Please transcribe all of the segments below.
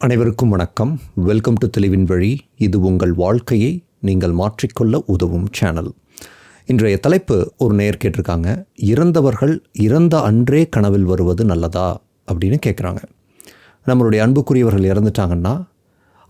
அனைவருக்கும் வணக்கம். Welcome to தெளிவின் வழி இது உங்கள் வாழ்க்கையை நீங்கள் மாற்றிக்கொள்ள உதவும் சேனல் இன்றைய தலைப்பு ஒரு நேர் கேட்டிருக்காங்க. இறந்தவர்கள் இறந்த அன்றே கனவில் வருவது நல்லதா? அப்படின்னு கேட்குறாங்க நம்மளுடைய அன்புக்குரியவர்கள் இறந்துட்டாங்கன்னா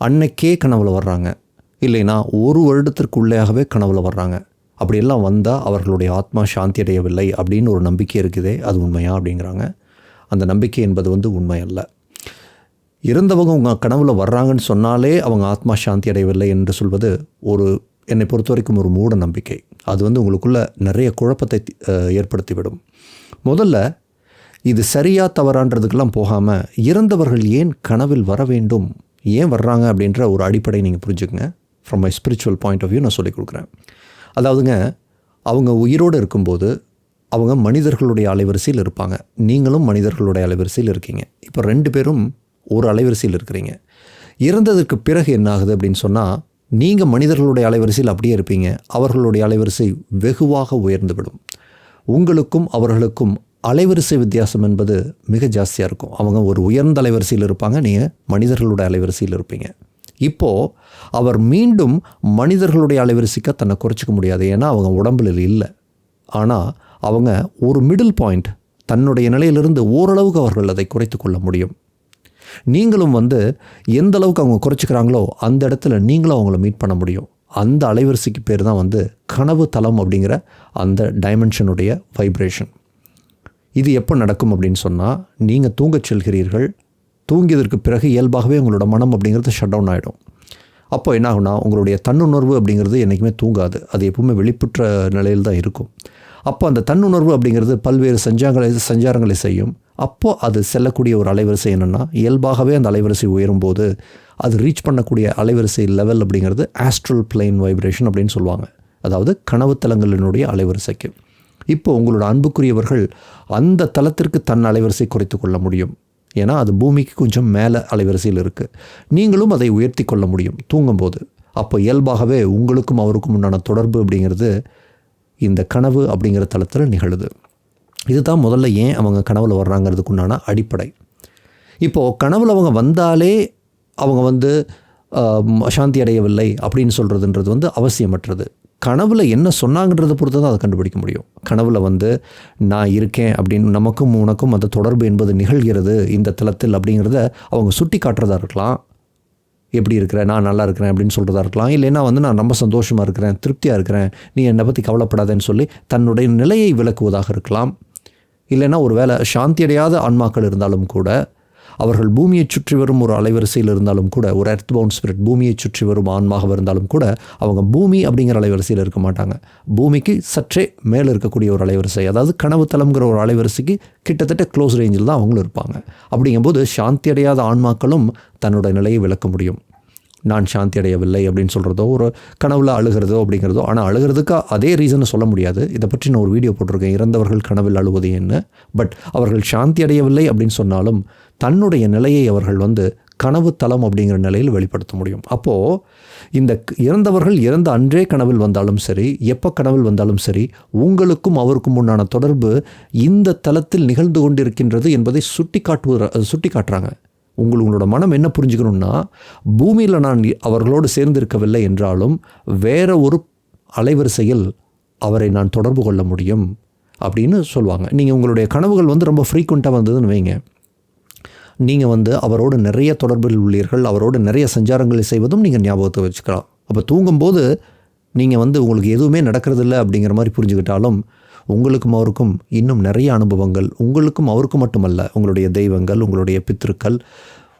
அன்னைக்கே கனவில் வர்றாங்க. இல்லைன்னா ஒரு வருடத்திற்குள்ளேயாகவே கனவில் வர்றாங்க. அப்படியெல்லாம் வந்தால் அவர்களுடைய ஆத்மா சாந்தி அடையவில்லை அப்படின்னு ஒரு நம்பிக்கை இருக்குதே அது உண்மையா அப்படிங்கிறாங்க. அந்த நம்பிக்கை என்பது வந்து உண்மை அல்ல. இறந்தவங்க உங்கள் கனவுல வர்றாங்கன்னு சொன்னாலே அவங்க ஆத்மா சாந்தி அடையவில்லை என்று சொல்வது ஒரு என்னை பொறுத்த வரைக்கும் ஒரு மூட நம்பிக்கை. அது வந்து உங்களுக்குள்ள நிறைய குழப்பத்தை ஏற்படுத்திவிடும். முதல்ல இது சரியா தவறான்றதுக்கெல்லாம் போகாமல் இறந்தவர்கள் ஏன் கனவில் வர வேண்டும் ஏன் வர்றாங்க அப்படின்ற ஒரு அடிப்படை நீங்கள் புரிஞ்சுக்கங்க. From my spiritual point of view நான் சொல்லிக் கொடுக்குறேன். அதாவதுங்க அவங்க உயிரோடு இருக்கும்போது அவங்க மனிதர்களுடைய அலைவரிசையில் இருப்பாங்க. நீங்களும் மனிதர்களுடைய அலைவரிசையில் இருக்கீங்க. இப்போ ரெண்டு பேரும் ஒரு அலைவரிசையில் இருக்கிறீங்க. இறந்ததற்கு பிறகு என்ன ஆகுது அப்படின்னு சொன்னால் நீங்கள் மனிதர்களுடைய அலைவரிசையில் அப்படியே இருப்பீங்க. அவர்களுடைய அலைவரிசை வெகுவாக உயர்ந்துவிடும். உங்களுக்கும் அவர்களுக்கும் அலைவரிசை வித்தியாசம் என்பது மிக ஜாஸ்தியாக இருக்கும். அவங்க ஒரு உயர்ந்த அலைவரிசையில் இருப்பாங்க நீங்கள் மனிதர்களுடைய அலைவரிசையில் இருப்பீங்க. இப்போது அவர் மீண்டும் மனிதர்களுடைய அலைவரிசைக்க தன்னை குறைச்சிக்க முடியாது. ஏன்னா அவங்க உடம்புல இல்லை. ஆனால் அவங்க ஒரு மிடில் பாயிண்ட் தன்னுடைய நிலையிலிருந்து ஓரளவுக்கு அவர்கள் அதை குறைத்து கொள்ள முடியும். நீங்களும் வந்து எந்த அளவுக்கு அவங்க குறைச்சிக்கிறாங்களோ அந்த இடத்துல நீங்களும் அவங்கள மீட் பண்ண முடியும். அந்த அலைவரிசைக்கு பேர் தான் வந்து கனவு தளம் அப்படிங்கிற அந்த டைமென்ஷனுடைய வைப்ரேஷன் இது எப்போ நடக்கும் அப்படின்னு சொன்னால் நீங்கள் தூங்கச் செல்கிறீர்கள் தூங்கியதற்கு பிறகு இயல்பாகவே உங்களோட மனம் அப்படிங்கிறது ஷட் டவுன் ஆகிடும் அப்போ என்ன ஆகும்னா உங்களுடைய தன்னுணர்வு அப்படிங்கிறது என்றைக்குமே தூங்காது. அது எப்பவுமே வெளிப்புற்ற நிலையில் தான் இருக்கும். அப்போ அந்த தன்னுணர்வு அப்படிங்கிறது பல்வேறு சஞ்சாரங்களை சஞ்சாரங்களை செய்யும். அப்போது அது செல்லக்கூடிய ஒரு அலைவரிசை என்னென்னா இயல்பாகவே அந்த அலைவரிசை உயரும்போது அது ரீச் பண்ணக்கூடிய அலைவரிசை லெவல் அப்படிங்கிறது ஆஸ்ட்ரல் பிளெயின் வைப்ரேஷன் அப்படின்னு சொல்லுவாங்க. அதாவது கனவு தலங்களினுடைய அலைவரிசைக்கு. இப்போ உங்களோட அன்புக்குரியவர்கள் அந்த தளத்திற்கு தன் அலைவரிசை குறைத்து கொள்ள முடியும். ஏன்னா அது பூமிக்கு கொஞ்சம் மேலே அலைவரிசையில் இருக்குது நீங்களும் அதை உயர்த்தி கொள்ள முடியும் தூங்கும்போது. அப்போ இயல்பாகவே உங்களுக்கும் அவருக்கும் உண்டான தொடர்பு அப்படிங்கிறது இந்த கனவு அப்படிங்கிற தளத்தில் நிகழுது. இதுதான் முதல்ல ஏன் அவங்க கனவுல வர்றாங்கிறதுக்கு உண்டான அடிப்படை. இப்போது கனவுல அவங்க வந்தாலே அவங்க வந்து அசாந்தி சாந்தி அடையவில்லை அப்படின்னு சொல்கிறதுன்றது வந்து அவசியமற்றது. கனவில் என்ன சொன்னாங்கன்றதை பொறுத்து தான் அதை கண்டுபிடிக்க முடியும். கனவில் வந்து நான் இருக்கேன் அப்படின்னு நமக்கும் உனக்கும் அந்த தொடர்பு என்பது நிகழ்கிறது இந்த தளத்தில் அப்படிங்கிறத அவங்க சுட்டி காட்டுறதா இருக்கலாம். எப்படி இருக்கிறேன் நான் நல்லா இருக்கிறேன் அப்படின்னு சொல்கிறதா இருக்கலாம். இல்லைன்னா வந்து நான் ரொம்ப சந்தோஷமாக இருக்கிறேன் திருப்தியாக இருக்கிறேன் நீ என்னை பற்றி கவலைப்படாதேன்னு சொல்லி தன்னுடைய நிலையை விளக்குவதாக இருக்கலாம். இல்லைன்னா ஒரு வேளை சாந்தி அடையாத ஆன்மாக்கள் இருந்தாலும் கூட அவர்கள் பூமியை சுற்றி வரும் ஒரு அலைவரிசையில் இருந்தாலும் கூட ஒரு எர்த் பவுண்ட் ஸ்பிரிட் பூமியை சுற்றி வரும் ஆன்மாக இருந்தாலும் கூட அவங்க பூமி அப்படிங்கிற அலைவரிசையில் இருக்க மாட்டாங்க. பூமிக்கு சற்றே மேலே இருக்கக்கூடிய ஒரு அலைவரிசை அதாவது கனவு தலம்ங்கிற ஒரு அலைவரிசைக்கு கிட்டத்தட்ட க்ளோஸ் ரேஞ்சில் தான் அவங்களும் இருப்பாங்க. அப்படிங்கும்போது சாந்தி அடையாத ஆன்மாக்களும் தன்னோட நிலையை விளக்க முடியும். நான் சாந்தி அடையவில்லை அப்படின்னு சொல்கிறதோ ஒரு கனவில் அழுகிறதோ அப்படிங்கிறதோ ஆனால் அழுகிறதுக்கு அதே ரீசனை சொல்ல முடியாது. இதை பற்றி நான் ஒரு வீடியோ போட்டிருக்கேன். இறந்தவர்கள் கனவில் அழுவது என்ன? பட் அவர்கள் சாந்தி அடையவில்லை அப்படின்னு சொன்னாலும் தன்னுடைய நிலையை அவர்கள் வந்து கனவு தலம் அப்படிங்கிற நிலையில் வெளிப்படுத்த முடியும். அப்போது இந்த இறந்தவர்கள் இறந்த அன்றே கனவில் வந்தாலும் சரி எப்போ கனவில் வந்தாலும் சரி உங்களுக்கும் அவருக்கும் உண்டான தொடர்பு இந்த தளத்தில் நிகழ்ந்து கொண்டிருக்கின்றது என்பதை சுட்டி காட்டுவ சுட்டி காட்டுறாங்க உங்கள் உங்களோட மனம் என்ன புரிஞ்சுக்கணும்னா பூமியில் நான் அவர்களோடு சேர்ந்திருக்கவில்லை என்றாலும் வேற ஒரு அலைவரிசையில் அவரை நான் தொடர்பு கொள்ள முடியும் அப்படின்னு சொல்லுவாங்க. நீங்கள் உங்களுடைய கனவுகள் வந்து ரொம்ப ஃப்ரீக்குவெண்ட்டாக வந்ததுன்னு வைங்க. நீங்கள் வந்து அவரோடு நிறைய தொடர்பில் உள்ளீர்கள் அவரோடு நிறைய சஞ்சாரங்களை செய்வதும் நீங்கள் ஞாபகத்தை வச்சுக்கலாம். அப்போ தூங்கும்போது நீங்கள் வந்து உங்களுக்கு எதுவுமே நடக்கிறதில்ல அப்படிங்கிற மாதிரி புரிஞ்சுக்கிட்டாலும் உங்களுக்கும் அவருக்கும் இன்னும் நிறைய அனுபவங்கள் உங்களுக்கும் அவருக்கும் மட்டுமல்ல உங்களுடைய தெய்வங்கள் உங்களுடைய பித்திருக்கள்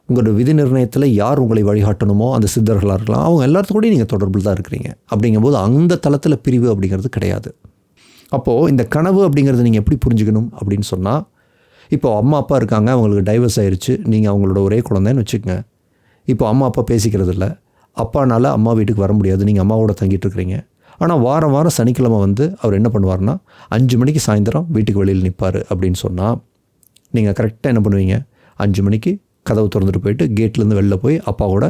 உங்களோட விதி நிர்ணயத்தில் யார் உங்களை வழிகாட்டணுமோ அந்த சித்தர்களாக இருக்கலாம். அவங்க எல்லாத்துக்கூடையும் நீங்கள் தொடர்பில் தான் இருக்கிறீங்க. அப்படிங்கும்போது அந்த தளத்தில் பிரிவு அப்படிங்கிறது கிடையாது. அப்போது இந்த கனவு அப்படிங்கிறத நீங்கள் எப்படி புரிஞ்சுக்கணும் அப்படின்னு சொன்னால் இப்போ அம்மா அப்பா இருக்காங்க அவங்களுக்கு டைவர்ஸ் ஆயிடுச்சு நீங்கள் அவங்களோட ஒரே குழந்தைன்னு வச்சுக்கோங்க. இப்போ அம்மா அப்பா பேசிக்கிறது இல்லை. அப்பானால அம்மா வீட்டுக்கு வர முடியாது நீங்கள் அம்மாவோட தங்கிட்டு இருக்கிறீங்க. ஆனால் வாரம் வாரம் சனிக்கிழமை வந்து அவர் என்ன பண்ணுவார்னா அஞ்சு மணிக்கு சாயந்தரம் வீட்டுக்கு வெளியில் நிற்பார் அப்படின்னு சொன்னால் நீங்கள் கரெக்டாக என்ன பண்ணுவீங்க? அஞ்சு மணிக்கு கதவு திறந்துட்டு போயிட்டு கேட்லேருந்து வெளில போய் அப்பாவோட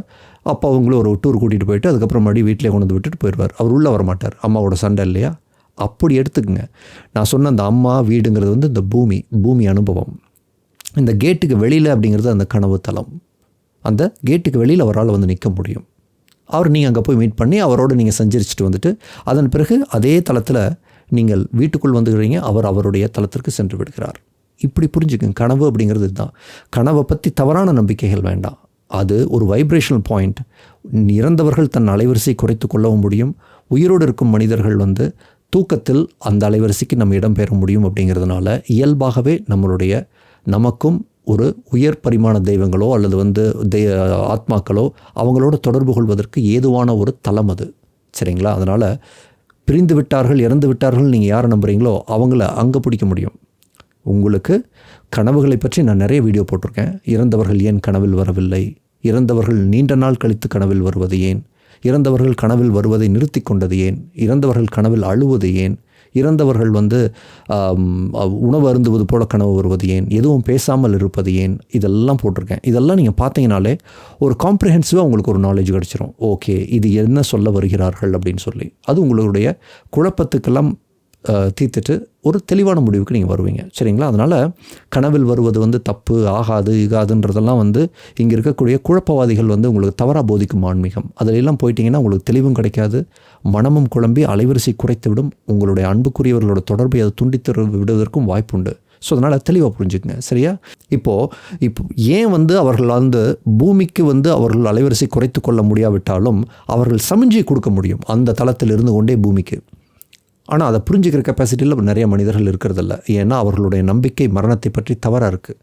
அப்பா அவங்களும் ஒரு டூர் கூட்டிகிட்டு போயிட்டு அதுக்கப்புறம் மறுபடியும் வீட்டிலே கொண்டு வந்து விட்டுட்டு போயிடுவார். அவர் உள்ளே வர மாட்டார் அம்மாவோட சண்டை இல்லையா? அப்படி எடுத்துக்கங்க. நான் சொன்ன அந்த அம்மா வீடுங்கிறது வந்து இந்த பூமி பூமி அனுபவம். இந்த கேட்டுக்கு வெளியில் அப்படிங்கிறது அந்த கனவு தலம் அந்த கேட்டுக்கு வெளியில் அவரால் வந்து நிற்க முடியும். அவர் நீங்கள் அங்கே போய் மீட் பண்ணி அவரோடு நீங்கள் சஞ்சரிச்சுட்டு வந்துட்டு அதன் பிறகு அதே தளத்தில் நீங்கள் வீட்டுக்குள் வந்துக்கிறீங்க அவர் அவருடைய தளத்திற்கு சென்று விடுகிறார். இப்படி புரிஞ்சுக்குங்க. கனவு அப்படிங்கிறது இதுதான். கனவை பற்றி தவறான நம்பிக்கைகள் வேண்டாம். அது ஒரு வைப்ரேஷனல் பாயிண்ட் இறந்தவர்கள் தன் அலைவரிசை குறைத்து கொள்ளவும் முடியும். உயிரோடு இருக்கும் மனிதர்கள் வந்து தூக்கத்தில் அந்த அலைவரிசைக்கு நம்ம இடம்பெற முடியும் அப்படிங்கிறதுனால இயல்பாகவே நம்மளுடைய நமக்கும் ஒரு உயர் பரிமாண தெய்வங்களோ அல்லது வந்து தெய் ஆத்மாக்களோ அவங்களோட தொடர்பு கொள்வதற்கு ஏதுவான ஒரு தளம் அது. சரிங்களா? அதனால் பிரிந்து விட்டார்கள் இறந்து விட்டார்கள் நீங்கள் யாரை நம்புறீங்களோ அவங்கள அங்கே பிடிக்க முடியும். உங்களுக்கு கனவுகளை பற்றி நான் நிறைய வீடியோ போட்டிருக்கேன். இறந்தவர்கள் ஏன் கனவில் வரவில்லை? இறந்தவர்கள் நீண்ட நாள் கழித்து கனவில் வருவது ஏன்? இறந்தவர்கள் கனவில் வருவதை நிறுத்தி கொண்டது ஏன்? இறந்தவர்கள் கனவில் அழுவது ஏன்? இறந்தவர்கள் வந்து உணவு அருந்துவது போல கனவு வருவது ஏன்? எதுவும் பேசாமல் இருப்பது ஏன்? இதெல்லாம் போட்டிருக்கேன். இதெல்லாம் நீங்கள் பார்த்தீங்கனாலே ஒரு காம்ப்ரிஹென்சிவாக உங்களுக்கு ஒரு நாலேஜ் கிடச்சிரும். ஓகே இது என்ன சொல்ல வருகிறார்கள் அப்படின்னு சொல்லி. அது உங்களுடைய குழப்பத்துக்கெல்லாம் தீர்த்துட்டு ஒரு தெளிவான முடிவுக்கு நீங்கள் வருவீங்க. சரிங்களா? அதனால் கனவில் வருவது வந்து தப்பு ஆகாது இகாதுன்றதெல்லாம் வந்து இங்கே இருக்கக்கூடிய குழப்பவாதிகள் வந்து உங்களுக்கு தவறாக போதிக்கும் ஆன்மீகம். அதிலெல்லாம் போயிட்டீங்கன்னா உங்களுக்கு தெளிவும் கிடைக்காது மனமும் குழம்பி அலைவரிசை குறைத்துவிடும் உங்களுடைய அன்புக்குரியவர்களோட தொடர்பை அது துண்டித்து விடுவதற்கும் வாய்ப்புண்டு ஸோ அதனால் தெளிவாக புரிஞ்சுக்கங்க. சரியா? இப்போது இப்போ ஏன் வந்து அவர்கள் வந்து பூமிக்கு வந்து அவர்கள் அலைவரிசை குறைத்து கொள்ள முடியாவிட்டாலும் அவர்கள் சமிஞ்சை கொடுக்க முடியும் அந்த தளத்தில் இருந்து கொண்டே பூமிக்கு? ஆனால் அதை புரிஞ்சுக்கிற கெப்பாசிட்டியில் நிறைய மனிதர்கள் இருக்கிறதில்ல. ஏன்னா அவர்களுடைய நம்பிக்கை மரணத்தை பற்றி தவறாக இருக்குது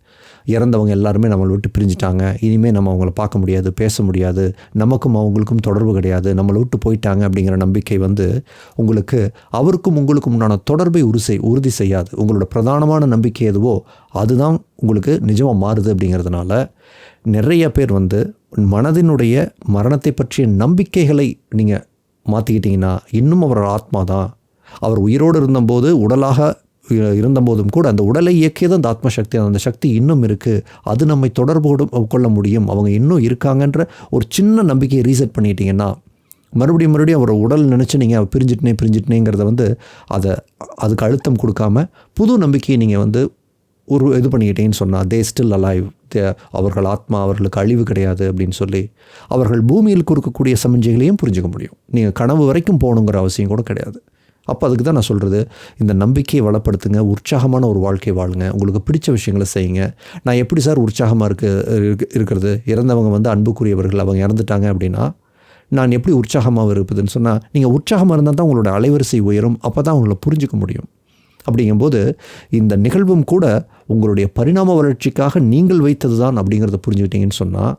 இறந்தவங்க எல்லாருமே நம்மளை விட்டு பிரிஞ்சிட்டாங்க. இனிமேல் நம்ம அவங்கள பார்க்க முடியாது பேச முடியாது. நமக்கும் அவங்களுக்கும் தொடர்பு கிடையாது. நம்மளை விட்டு போயிட்டாங்க அப்படிங்கிற நம்பிக்கை வந்து உங்களுக்கு அவருக்கும் உங்களுக்கும் உண்டான தொடர்பை உறுசை உறுதி செய்யாது. உங்களோட பிரதானமான நம்பிக்கை எதுவோ அதுதான் உங்களுக்கு நிஜமாக மாறுது அப்படிங்கிறதுனால நிறைய பேர் வந்து மனதினுடைய மரணத்தை பற்றிய நம்பிக்கைகளை நீங்கள் மாற்றிக்கிட்டிங்கன்னா இன்னும் அவரோட ஆத்மா தான் அவர் உயிரோடு இருந்தபோது உடலாக இருந்தபோதும் கூட அந்த உடலை இயக்கியது அந்த ஆத்ம சக்தி அந்த சக்தி இன்னும் இருக்குது அது நம்மை தொடர்பு கொள்ள முடியும். அவங்க இன்னும் இருக்காங்கன்ற ஒரு சின்ன நம்பிக்கையை ரீசெட் பண்ணிட்டீங்கன்னா மறுபடியும் மறுபடியும் அவரை உடல் நினச்சி நீங்கள் பிரிஞ்சிட்டனே பிரிஞ்சிட்டனேங்கிறத வந்து அதை அதுக்கு அழுத்தம் கொடுக்காம புது நம்பிக்கையை நீங்கள் வந்து ஒரு இது பண்ணிக்கிட்டேன்னு சொன்னால் தே ஸ்டில் அலைவ் தே அவர்கள் ஆத்மா அவர்களுக்கு அழிவு கிடையாது அப்படின்னு சொல்லி அவர்கள் பூமியில் கொடுக்கக்கூடிய சமிஞ்சைகளையும் புரிஞ்சுக்க முடியும். நீங்கள் கனவு வரைக்கும் போகணுங்கிற அவசியம் கூட கிடையாது. அப்போ அதுக்கு தான் நான் சொல்கிறது இந்த நம்பிக்கையை வளப்படுத்துங்க உற்சாகமான ஒரு வாழ்க்கை வாழுங்க உங்களுக்கு பிடிச்ச விஷயங்களை செய்யுங்க. நான் எப்படி சார் உற்சாகமாக இருக்க இருக்கிறது? இறந்தவங்க வந்து அன்புக்குரியவர்கள் அவங்க இறந்துட்டாங்க அப்படின்னா நான் எப்படி உற்சாகமாக இருப்பதுன்னு சொன்னால் நீங்கள் உற்சாகமாக இருந்தால் தான் உங்களோட அலைவரிசை உயரும் அப்போ தான் உங்களை புரிஞ்சிக்க முடியும். அப்படிங்கும்போது இந்த நிகழ்வும் கூட உங்களுடைய பரிணாம வளர்ச்சிக்காக நீங்கள் வைத்தது தான் அப்படிங்கிறத புரிஞ்சுக்கிட்டீங்கன்னு சொன்னால்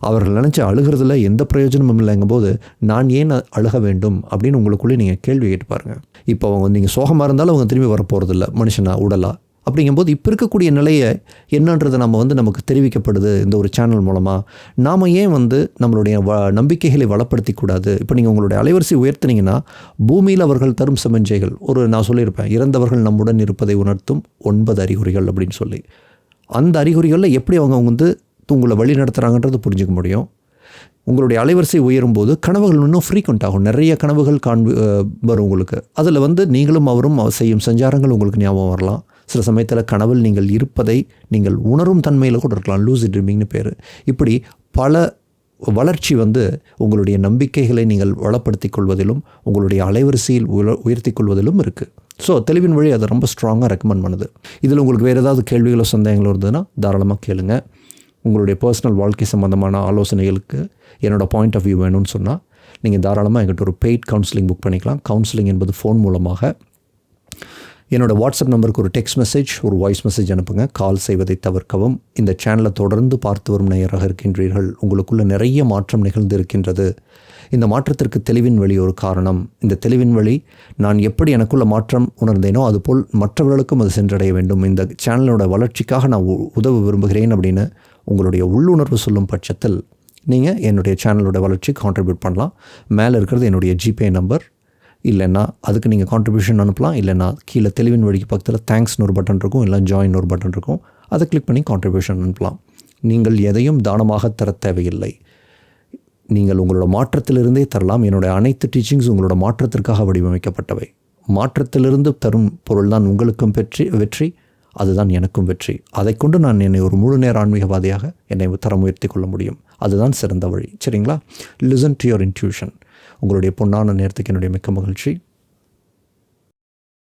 அவர்கள் நினச்சி அழுகிறதுல எந்த பிரயோஜனமும் இல்லைங்கும்போது நான் ஏன் அழுக வேண்டும்? அப்படின்னு உங்களுக்குள்ளே நீங்கள் கேள்வி கேட்டு பாருங்கள் இப்போ அவங்க நீங்கள் சோகமாக இருந்தாலும் அவங்க திரும்பி வரப்போகிறதில்ல மனுஷனா உடலா? அப்படிங்கும்போது இப்போ இருக்கக்கூடிய நிலையை என்னன்றது நம்ம வந்து நமக்கு தெரிவிக்கப்படுது இந்த ஒரு சேனல் மூலமாக நாம் ஏன் வந்து நம்மளுடைய வ நம்பிக்கைகளை வளப்படுத்தி கூடாது? இப்போ நீங்கள் உங்களுடைய அலைவரிசை உயர்த்தினீங்கன்னா பூமியில் அவர்கள் தரும் சமஞ்சைகள் ஒரு நான் சொல்லியிருப்பேன் இறந்தவர்கள் நம்முடன் இருப்பதை உணர்த்தும் ஒன்பது அறிகுறிகள் அப்படின்னு சொல்லி. அந்த அறிகுறிகளில் எப்படி அவங்க வந்து உங்களை வழி நடத்துகிறாங்கன்றது புரிஞ்சுக்க முடியும். உங்களுடைய அலைவரிசை உயரும் போது கனவுகள் இன்னும் ஃப்ரீக்வெண்ட் ஆகும். நிறைய கனவுகள் காண்பு வரும் உங்களுக்கு. அதில் வந்து நீங்களும் அவரும் செய்யும் சஞ்சாரங்கள் உங்களுக்கு ஞாபகம் வரலாம். சில சமயத்தில் கனவில் நீங்கள் இருப்பதை நீங்கள் உணரும் தன்மையில் கூட இருக்கலாம். லூசி ட்ரீமிங்னு பேர். இப்படி பல வளர்ச்சி வந்து உங்களுடைய நம்பிக்கைகளை நீங்கள் வளப்படுத்தி கொள்வதிலும் உங்களுடைய அலைவரிசையில் உயர் உயர்த்தி கொள்வதிலும் இருக்குது ஸோ தெளிவின் வழி அதை ரொம்ப ஸ்ட்ராங்காக ரெக்கமெண்ட் பண்ணுது. இதில் உங்களுக்கு வேறு ஏதாவது கேள்விகளோ சந்தேகங்களோ இருந்ததுன்னா தாராளமாக கேளுங்கள் உங்களுடைய பர்சனல் வாழ்க்கை சம்மந்தமான ஆலோசனைகளுக்கு என்னோடய பாயிண்ட் ஆஃப் வியூ வேணும்னு சொன்னால் நீங்கள் தாராளமாக எங்கிட்ட ஒரு பெய்ட் கவுன்சிலிங் புக் பண்ணிக்கலாம். கவுன்சிலிங் என்பது ஃபோன் மூலமாக. என்னோடய வாட்ஸ்அப் நம்பருக்கு ஒரு டெக்ஸ்ட் மெசேஜ் ஒரு வாய்ஸ் மெசேஜ் அனுப்புங்க. கால் செய்வதை தவிர்க்கவும். இந்த சேனலை தொடர்ந்து பார்த்து வரும் நேயராக இருக்கின்றீர்கள். உங்களுக்குள்ள நிறைய மாற்றம் நிகழ்ந்து இருக்கின்றது இந்த மாற்றத்திற்கு தெளிவின் வழி ஒரு காரணம். இந்த தெளிவின் வழி நான் எப்படி எனக்குள்ள மாற்றம் உணர்ந்தேனோ அதுபோல் மற்றவர்களுக்கும் அது சென்றடைய வேண்டும். இந்த சேனலோட வளர்ச்சிக்காக நான் உ- உதவ விரும்புகிறேன் அப்படின்னு உங்களுடைய உள்ளுணர்வு சொல்லும் பட்சத்தில் நீங்கள் என்னுடைய சேனலோட வளர்ச்சி கான்ட்ரிபியூட் பண்ணலாம். மேலே இருக்கிறது என்னுடைய ஜிபே நம்பர் இல்லைன்னா அதுக்கு நீங்கள் கான்ட்ரிபியூஷன் அனுப்பலாம். இல்லைன்னா கீழே தெளிவின் வழிக்கு பக்கத்தில் தேங்க்ஸ்னு ஒரு பட்டன் இருக்கும். இல்லை ஜாயின் ஒரு பட்டன் இருக்கும். அதை கிளிக் பண்ணி கான்ட்ரிபியூஷன் அனுப்பலாம். நீங்கள் எதையும் தானமாக தர தேவையில்லை. நீங்கள் உங்களோட மாற்றத்திலிருந்தே தரலாம். என்னுடைய அனைத்து டீச்சிங்ஸ் உங்களோட மாற்றத்திற்காக வடிவமைக்கப்பட்டவை. மாற்றத்திலிருந்து தரும் பொருள் தான் உங்களுக்கும் வெற்றி வெற்றி. அதுதான் எனக்கும் வெற்றி. அதை கொண்டு நான் என்னை ஒரு முழு நேர ஆன்மீகவாதியாக என்னை தரம் உயர்த்தி கொள்ள முடியும். அதுதான் சிறந்த வழி. சரிங்களா? லிசன் டு யுவர் இன்ட்யூஷன் உங்களுடைய பொன்னான நேரத்துக்கு என்னுடைய மிக்க மகிழ்ச்சி.